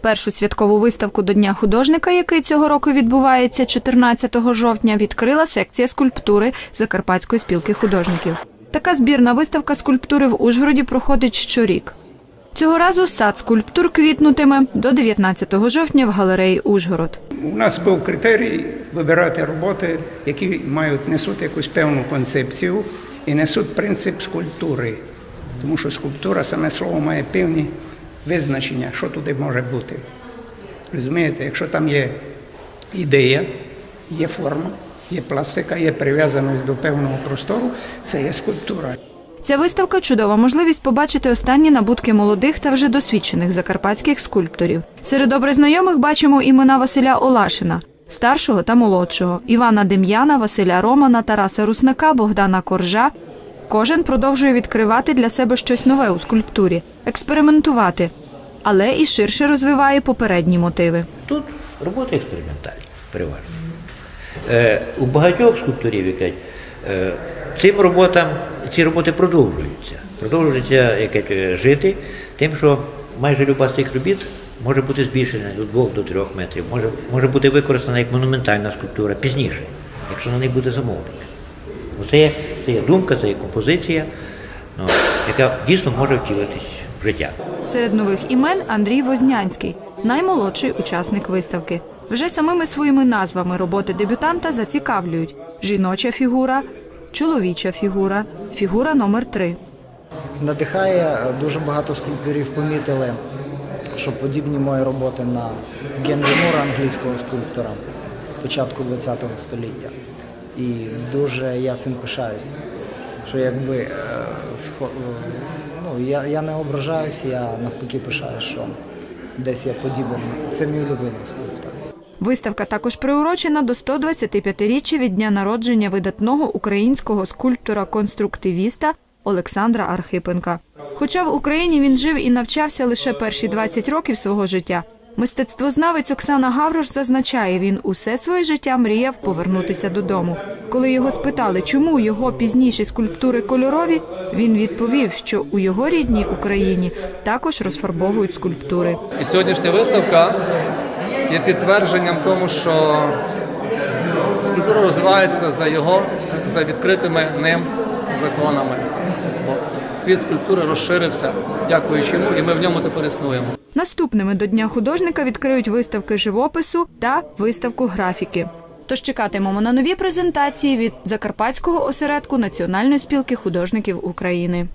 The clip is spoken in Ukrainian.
Першу святкову виставку до Дня художника, який цього року відбувається 14 жовтня, відкрила секція скульптури Закарпатської спілки художників. Така збірна виставка скульптури в Ужгороді проходить щорік. Цього разу сад скульптур квітнутиме до 19 жовтня в галереї Ужгород. У нас був критерій вибирати роботи, які мають несуть якусь певну концепцію і несуть принцип скульптури. Тому що скульптура, саме слово, має певні визначення, що туди може бути. Розумієте, якщо там є ідея, є форма, є пластика, є прив'язаність до певного простору, це є скульптура. Ця виставка чудова можливість побачити останні набутки молодих та вже досвідчених закарпатських скульпторів. Серед добре знайомих бачимо імена Василя Олашина, старшого та молодшого, Івана Дем'яна, Василя Романа, Тараса Руснака, Богдана Коржа. Кожен продовжує відкривати для себе щось нове у скульптурі, експериментувати, але і ширше розвиває попередні мотиви. Тут роботи експериментальні, переважно. Е, у багатьох скульпторів, які, е, цим роботам, ці роботи продовжуються. Продовжуються е, жити тим, що майже люба з цих робіт може бути збільшена до 2 до 3 метрів, може, може бути використана як монументальна скульптура пізніше, якщо на неї буде замовник. Це є, це є думка, це є композиція, ну, яка дійсно може втілитись в життя. Серед нових імен Андрій Вознянський, наймолодший учасник виставки. Вже самими своїми назвами роботи дебютанта зацікавлюють: жіноча фігура, чоловіча фігура, фігура номер 3 Надихає е, дуже багато скульпторів помітили, що подібні мої роботи на Генрі Мура, англійського скульптора початку ХХ століття. І дуже я цим пишаюся. Що якби е, ну, я, я не ображаюся, я навпаки пишаюся, що десь я подібен. Це мій улюблений скульптор. Виставка також приурочена до 125-річчя від дня народження видатного українського скульптора-конструктивіста Олександра Архипенка. Хоча в Україні він жив і навчався лише перші 20 років свого життя. Мистецтвознавець Оксана Гаврош зазначає, він усе своє життя мріяв повернутися додому. Коли його спитали, чому його пізніші скульптури кольорові, він відповів, що у його рідній Україні також розфарбовують скульптури. І сьогоднішня виставка є підтвердженням тому, що скульптура розвивається за його, за відкритими ним законами. Бо світ скульптури розширився, дякуючи йому, і ми в ньому тепер існуємо. Наступними до Дня художника відкриють виставки живопису та виставку графіки. Тож чекатимемо на нові презентації від Закарпатського осередку Національної спілки художників України.